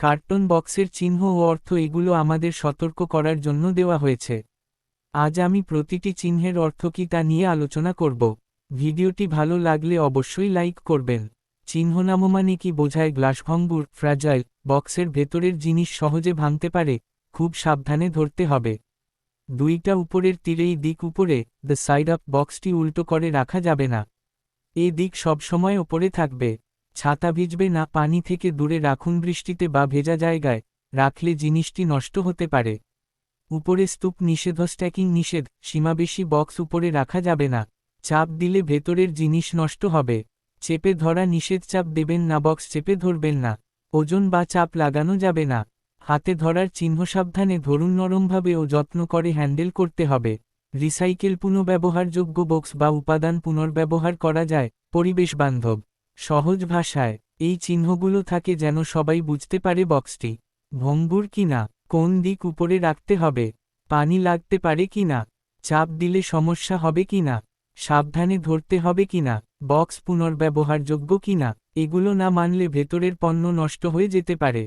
Carton বক্সের চিহ্ন ও অর্থ এগুলো আমাদের সতর্ক করার জন্য দেওয়া হয়েছে। আজ আমি প্রতিটি চিহ্নের অর্থ কি তা নিয়ে আলোচনা করব। ভিডিওটি ভালো লাগলে অবশ্যই লাইক করবেন। চিহ্ননাম মানে কি বোঝায় গ্লাসভঙ্গুর ফ্র্যাজাইল, বক্সের ভেতরের জিনিস সহজে ভাঙতে পারে, খুব সাবধানে ধরতে হবে। দুইটা উপরের তীরেই দিক উপরে দ্য সাইড আপ বক্সটি উল্টো করে রাখা যাবে না। এ দিক সবসময় ওপরে থাকবে। ছাতা ভিজবে না, পানি থেকে দূরে রাখুন বৃষ্টিতে বা ভেজা জায়গায়, রাখলে জিনিসটি নষ্ট হতে পারে। উপরে স্তূপ নিষেধ স্ট্যাকিং নিষেধ, সীমাবেশী বক্স উপরে রাখা যাবে না। চাপ দিলে ভেতরের জিনিস নষ্ট হবে। চেপে ধরা নিষেধ, চাপ দেবেন না বক্স চেপে ধরবেন না। ওজন বা চাপ লাগানো যাবে না। হাতে ধরার চিহ্ন সাবধানে ধরুন, নরমভাবে ও যত্ন করে হ্যান্ডেল করতে হবে। রিসাইকেল পুনঃব্যবহারযোগ্য বক্স বা উপাদান পুনর্ব্যবহার করা যায়, পরিবেশ বান্ধব। সহজ ভাষায়, এই চিহ্নগুলো থাকে যেন সবাই বুঝতে পারে বক্সটি। ভঙ্গুর কি না? কোন দিক উপরে রাখতে হবে? পানি লাগতে পারে কিনা চাপ দিলে সমস্যা হবে কিনা সাবধানে ধরতে হবে কিনা বক্স পুনর্ব্যবহারযোগ্য কিনা এগুলো না মানলে ভেতরের পণ্য নষ্ট হয়ে যেতে পারে।